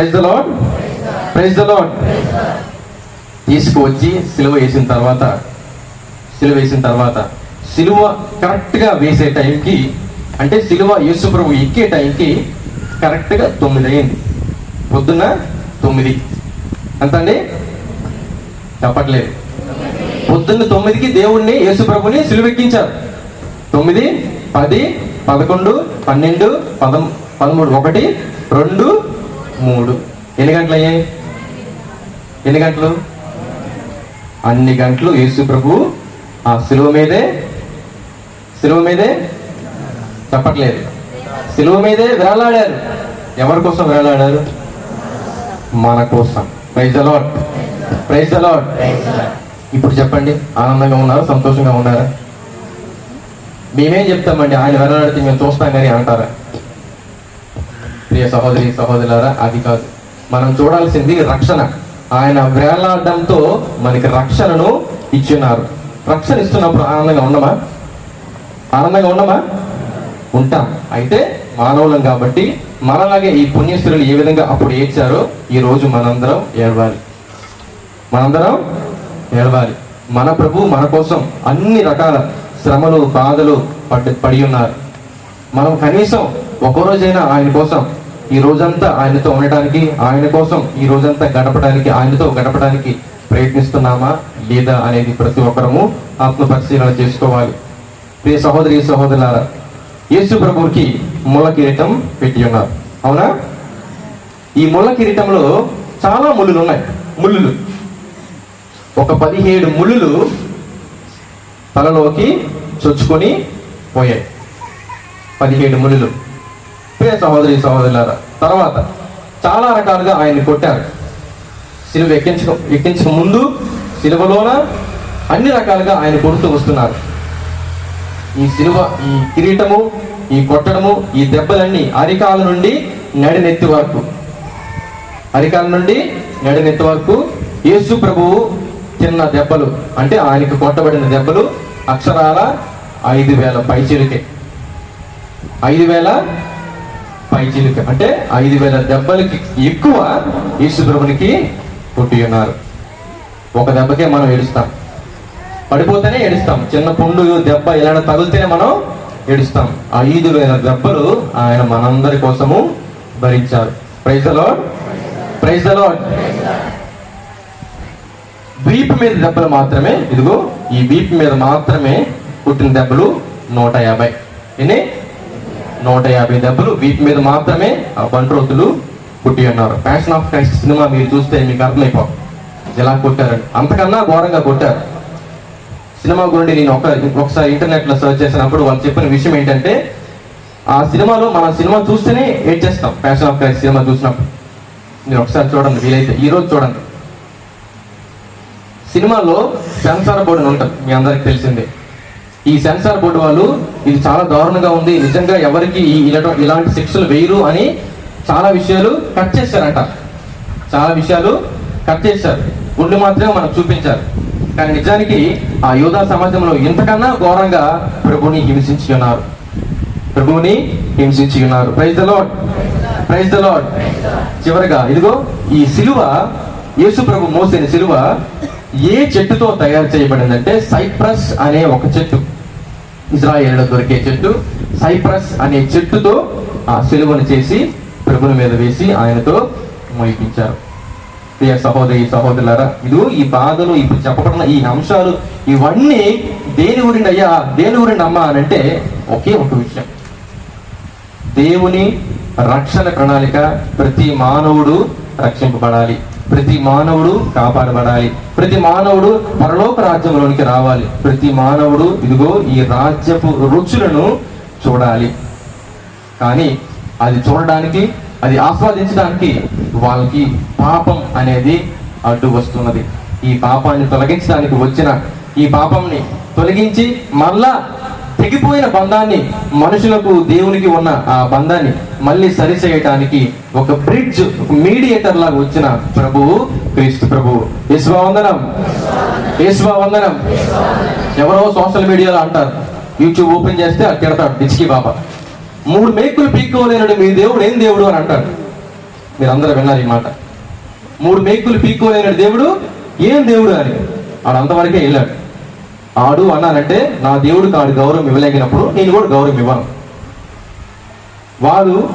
Praise the Lord praise the Lord తీసుకువచ్చి సిలువ వేసిన తర్వాత సిలువ వేసిన తర్వాత సిలువ కరెక్ట్గా వేసే టైంకి అంటే సిలువ యేసు ప్రభు ఎక్కే టైంకి కరెక్ట్గా తొమ్మిది అయింది పొద్దున్న తొమ్మిది. ఎంత అండి చెప్పట్లేదు పొద్దున్న తొమ్మిదికి దేవుణ్ణి యేసు ప్రభుని సిలువెక్కించారు తొమ్మిది పది పదకొండు పన్నెండు పదం పదమూడు ఒకటి రెండు మూడు. ఎన్ని గంటలు అయ్యాయి? ఎన్ని గంటలు? అన్ని గంటలు యేసు ప్రభు ఆ సిలువ మీదే? సిలువ మీదే? చెప్పట్లేదు సిలువ మీదే వేలాడారు ఎవరి కోసం వేలాడారు మన కోసం. ప్రైజ్ అలాట్ ప్రైజ్ అలాట్ ఇప్పుడు చెప్పండి. ఆనందంగా ఉన్నారా? సంతోషంగా ఉన్నారా? మేమేం చెప్తామండి? ఆయన వేలాడితే మేము చూస్తాం కానీ అంటారా? ప్రియ సహోదరి సహోదరులారా అది కాదు. మనం చూడాల్సింది రక్షణ. ఆయన వేలాడడంతో మనకి రక్షణను ఇచ్చినారు. రక్షణ ఇస్తున్నప్పుడు ఆనందంగా ఉండమా ఆనందంగా ఉండమా ఉంటాం. అయితే మానవులం కాబట్టి మనలాగే ఈ పుణ్యస్త్రీలు ఏ విధంగా అప్పుడు ఏడ్చారో ఈ రోజు మనందరం ఏడవాలి. మనందరం ఏడవాలి. మన ప్రభు మన కోసం అన్ని రకాల శ్రమలు బాధలు పడి పడి ఉన్నారు. మనం కనీసం ఒక్కరోజైనా ఆయన కోసం ఈ రోజంతా ఆయనతో ఉండటానికి ఆయన కోసం ఈ రోజంతా గడపడానికి ఆయనతో గడపడానికి ప్రయత్నిస్తున్నామా లేదా అనేది ప్రతి ఒక్కరము ఆత్మ పరిశీలన చేసుకోవాలి. ప్రియ సహోదరి సహోదరులారా యేసు ప్రభువుకి ముళ్ళ కిరీటం పెట్టి ఉన్నారు. అవునా? ఈ ముళ్ళ కిరీటంలో చాలా ముళ్ళులు ఉన్నాయి. ముళ్ళులు. ఒక పదిహేడు ముళ్ళులు తలలోకి చొచ్చుకొని పోయాయి. పదిహేడు ముళ్ళులు. ప్రియ సహోదరి సహోదరులారా తర్వాత చాలా రకాలుగా ఆయన్ని కొట్టారు. సిలువ ఎక్కించక ఎక్కించక ముందు సిలువలోన అన్ని రకాలుగా ఆయన కొడుతూ వస్తున్నారు. ఈ సిలువ ఈ కిరీటము ఈ కొట్టడము ఈ దెబ్బలన్నీ అరికాల నుండి నడినెత్తి వరకు అరికాల నుండి నడినెత్తి వరకు యేసు ప్రభువు తిన్న దెబ్బలు అంటే ఆయనకు కొట్టబడిన దెబ్బలు అక్షరాల ఐదు వేల పైచిలుకే. ఐదు వేల పైచిలుక అంటే ఐదు వేల దెబ్బలకి ఎక్కువ యేసు పుట్టి ఉన్నారు. ఒక దెబ్బకే మనం ఏడుస్తాం. పడిపోతేనే ఏడుస్తాం. చిన్న పుండు దెబ్బ ఇలా తగిలితేనే మనం ఏడుస్తాం. ఐదు వేల దెబ్బలు ఆయన మనందరి కోసము భరించారు. ప్రైజ్ అలాడ్ ప్రైజ్ అలాడ్ వీపు మీద దెబ్బలు మాత్రమే ఇదిగో ఈ వీపు మీద మాత్రమే పుట్టిన దెబ్బలు నూట యాభై. ఎన్ని? నూట యాభై దెబ్బలు. వీటి మీద మాత్రమే ఆ బంట్రోతులు పుట్టి ఉన్నారు. ప్యాషన్ ఆఫ్ క్రైస్ట్ సినిమా మీరు చూస్తే మీకు అర్థమైపో. ఎలా కొట్టారని. అంతకన్నా ఘోరంగా కొట్టారు. సినిమా గురించి నేను ఒక ఒకసారి ఇంటర్నెట్లో సర్చ్ చేసినప్పుడు వాళ్ళు చెప్పిన విషయం ఏంటంటే ఆ సినిమాలో మన సినిమా చూస్తేనే ఏడ్ చేస్తాం. ప్యాషన్ ఆఫ్ క్రైస్ట్ సినిమా చూసినప్పుడు. మీరు ఒకసారి చూడండి వీలైతే. ఈరోజు చూడండి. సినిమాలో సెన్సార్ బోర్డు ఉంటుంది. మీ అందరికి తెలిసిందే. ఈ సెన్సార్ బోర్డు వాళ్ళు ఇది చాలా దారుణంగా ఉంది. నిజంగా ఎవరికి ఇలాంటి శిక్షలు వేయరు అని చాలా విషయాలు కట్ చేశారంట. చాలా విషయాలు కట్ చేశారు. గుండె మాత్రమే మనకు చూపించారు. కానీ నిజానికి ఆ యోధా సమాజంలో ఇంతకన్నా ఘోరంగా ప్రభుని హింసించి ఉన్నారు. ప్రభువుని హింసించి ఉన్నారు. Praise the Lord praise the Lord చివరిగా ఇదిగో ఈ సిలువ యేసు ప్రభు మోసిన సిలువ ఏ చెట్టుతో తయారు చేయబడిందంటే సైప్రస్ అనే ఒక చెట్టు. ఇజ్రాయేల్లో దొరికే చెట్టు సైప్రస్ అనే చెట్టుతో ఆ సిలువను చేసి ప్రభుని మీద వేసి ఆయనతో మోయిపించారు ప్రియ సహోదరి సహోదరులారా ఇది ఈ బాధలు ఇప్పుడు చెప్పబడిన ఈ అంశాలు ఇవన్నీ దేని గురించి అయ్యా దేని గురించి అమ్మా అని అంటే ఒకే ఒక విషయం. దేవుని రక్షణ ప్రణాళిక ప్రతి మానవుడు రక్షింపబడాలి. ప్రతి మానవుడు కాపాడబడాలి. ప్రతి మానవుడు పరలోక రాజ్యంలోనికి రావాలి. ప్రతి మానవుడు ఇదిగో ఈ రాజ్యపు రుచులను చూడాలి. కానీ అది చూడడానికి అది ఆస్వాదించడానికి వాళ్ళకి పాపం అనేది అడ్డు వస్తున్నది. ఈ పాపాన్ని తొలగించడానికి వచ్చిన ఈ పాపంని తొలగించి మళ్ళా తెగిపోయిన బంధాన్ని మనుషులకు దేవునికి ఉన్న ఆ బంధాన్ని మళ్ళీ సరిచేయటానికి ఒక బ్రిడ్జ్ మీడియేటర్ లాగా వచ్చిన ప్రభువు క్రీస్తు ప్రభువు యశ్వవందనం యశ్వవందనం ఎవరో సోషల్ మీడియాలో అంటారు. యూట్యూబ్ ఓపెన్ చేస్తే అది తిడతాడు డిచ్కి బాబా. మూడు మేకులు పీక్కోలేనడు మీ దేవుడు ఏం దేవుడు అని అంటాడు. మీరందరూ విన్నారు ఈ మాట. మూడు మేకులు పీక్కోలేనడు దేవుడు ఏం దేవుడు అని. వాడు అంతవరకే వెళ్ళాడు. ఆడు అన్నానంటే నా దేవుడికి ఆడు గౌరవం ఇవ్వలేగినప్పుడు నేను కూడా గౌరవం ఇవ్వను. వాడు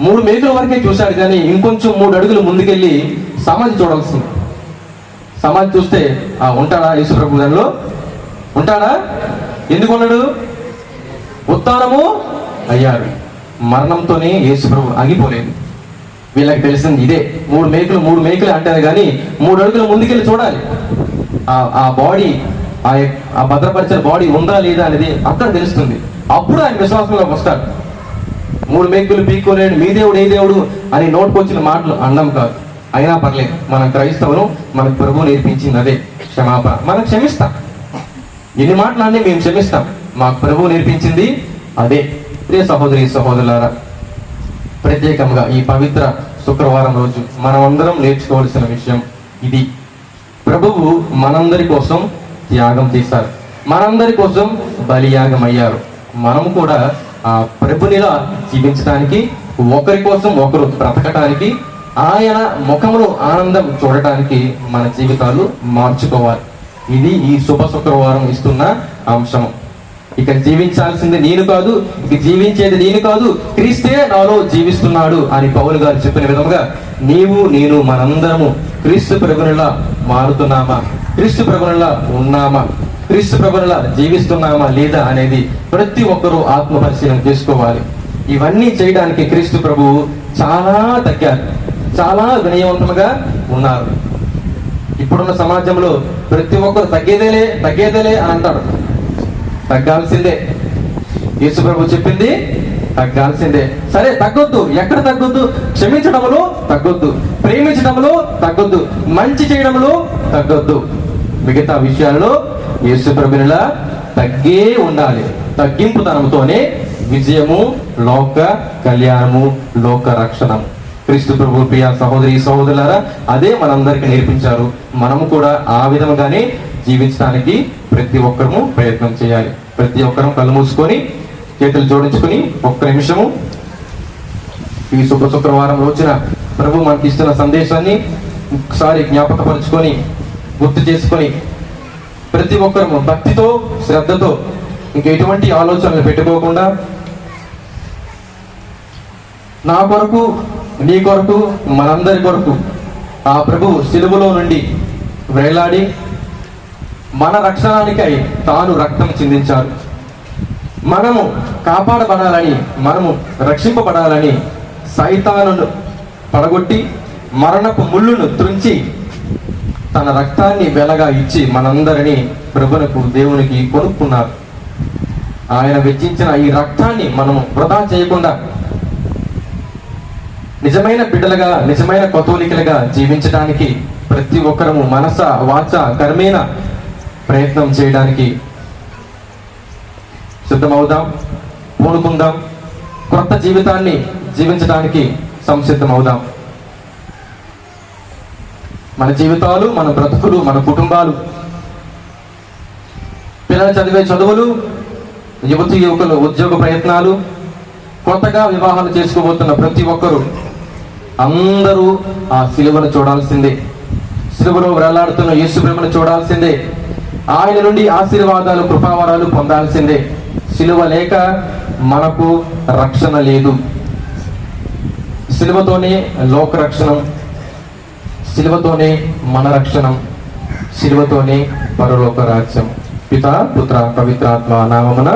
మూడు మేకుల వరకే చూశాడు కానీ ఇంకొంచెం మూడు అడుగులు ముందుకెళ్ళి సమాధి చూడాల్సింది. సమాధి చూస్తే ఆ ఉంటాడా యేసుప్రభు దానిలో ఉంటాడా? ఎందుకు ఉన్నాడు? ఉత్తానము అయ్యాడు. మరణంతోనే యేసుప్రభు ఆగిపోలేదు. వీళ్ళకి తెలిసింది ఇదే. మూడు మేకులు మూడు మేకులు అంటారు కానీ మూడు అడుగులు ముందుకెళ్ళి చూడాలి. ఆ ఆ బాడీ ఆ ఆ భద్రపరిచిన బాడీ ఉందా లేదా అనేది అక్కడ తెలుస్తుంది. అప్పుడు ఆయన విశ్వాసంలోకి వస్తాడు. మూడు మేకులు పీక్కోలేడు మీ దేవుడు ఏ దేవుడు? అని నోటుకొచ్చిన మాటలు అన్నం కాదు. అయినా పర్లేదు మన క్రైస్తవులు మనకు ప్రభు నేర్పించింది అదే క్షమాపణ. మనం క్షమిస్తాం. ఎన్ని మాటలన్నీ మేము క్షమిస్తాం. మాకు ప్రభు నేర్పించింది అదే. ప్రియ సహోదరి సహోదరులారా ప్రత్యేకంగా ఈ పవిత్ర శుక్రవారం రోజు మనమందరం నేర్చుకోవాల్సిన విషయం ఇది. ప్రభువు మనందరి కోసం త్యాగం చేశారు మనందరి కోసం బలియాగం అయ్యారు మనం కూడా ఆ ప్రభునిలా జీవించడానికి ఒకరి కోసం ఒకరు బ్రతకటానికి ఆయన ముఖంలో ఆనందం చూడటానికి మన జీవితాలు మార్చుకోవాలి. ఇది ఈ శుభ శుక్రవారం ఇస్తున్న అంశం ఇక జీవించాల్సింది నేను కాదు ఇక జీవించేది నేను కాదు క్రీస్తే నాలో జీవిస్తున్నాడు అని పౌలు గారు చెప్పిన విధముగా నీవు నేను మనందరము క్రీస్తు ప్రభునిలా మారుతున్నామా? క్రీస్తు ప్రభునిలా ఉన్నామా? క్రీస్తు ప్రభునిలా జీవిస్తున్నామా లేదా అనేది ప్రతి ఒక్కరూ ఆత్మ పరిశీలన చేసుకోవాలి. ఇవన్నీ చేయడానికి క్రీస్తు ప్రభువు చాలా తగ్గారు చాలా వినయవంతముగా ఉన్నారు. ఇప్పుడున్న సమాజంలో ప్రతి ఒక్కరు తగ్గేదేలే తగ్గేదేలే అని అంటాడు తగ్గాల్సిందే. యేసుప్రభు చెప్పింది తగ్గాల్సిందే. సరే తగ్గొద్దు. ఎక్కడ తగ్గొద్దు? క్షమించడంలో తగ్గొద్దు. ప్రేమించడంలో తగ్గొద్దు. మంచి చేయడంలో తగ్గొద్దు. మిగతా విషయాల్లో యేసుప్రభునిలా తగ్గే ఉండాలి. తగ్గింపుతనంతోనే విజయము లోక కళ్యాణము లోక రక్షణం. క్రీస్తు ప్రభు ప్రియ సహోదరి సహోదరులారా అదే మనందరికీ నేర్పించారు. మనము కూడా ఆ విధముగానే జీవించడానికి ప్రతి ఒక్కరము ప్రయత్నం చేయాలి. ప్రతి ఒక్కరం కళ్ళు మూసుకొని చేతులు జోడించుకొని ఒక్క నిమిషము ఈ శుభ శుక్రవారం రోజున ప్రభు మనకి ఇస్తున్న సందేశాన్ని ఒకసారి జ్ఞాపకపరుచుకొని గుర్తు చేసుకొని ప్రతి ఒక్కరము భక్తితో శ్రద్ధతో ఇంక ఎటువంటి ఆలోచనలు పెట్టుకోకుండా నా కొరకు నీ కొరకు మనందరి కొరకు ఆ ప్రభు సిలువలో నుండి వేలాడి మన రక్షణానికై తాను రక్తం చిందించారు మనము కాపాడబడాలని మనము రక్షింపబడాలని సైతానును పడగొట్టి మరణపు ముళ్ళును త్రుంచి తన రక్తాన్ని వెలగా ఇచ్చి మనందరినీ ప్రభునకు దేవునికి కొనుక్కున్నారు. ఆయన వెచ్చించిన ఈ రక్తాన్ని మనము వృధా చేయకుండా నిజమైన బిడ్డలుగా నిజమైన కొతోలికలుగా జీవించడానికి ప్రతి ఒక్కరము మనస వాచ కర్మేణ ప్రయత్నం చేయడానికి సిద్ధమవుదాం పూనుకుందాం కొత్త జీవితాన్ని జీవించడానికి సంసిద్ధమవుదాం. మన జీవితాలు మన బ్రతుకులు మన కుటుంబాలు పిల్లలు చదివే చదువులు యువతి యువకులు ఉద్యోగ ప్రయత్నాలు కొత్తగా వివాహాలు చేసుకోబోతున్న ప్రతి ఒక్కరూ అందరూ ఆ సిలువను చూడాల్సిందే. సిలువలో వేలాడుతున్న యేసు ప్రేమను చూడాల్సిందే. ఆయన నుండి ఆశీర్వాదాలు కృపావరాలు పొందాల్సిందే. సిలువ లేక మనకు రక్షణ లేదు. సిలువతోనే లోకరక్షణం సిలువతోనే మన రక్షణం సిలువతోనే పరలోక రాజ్యం పిత పుత్ర పవిత్రాత్మ నామమున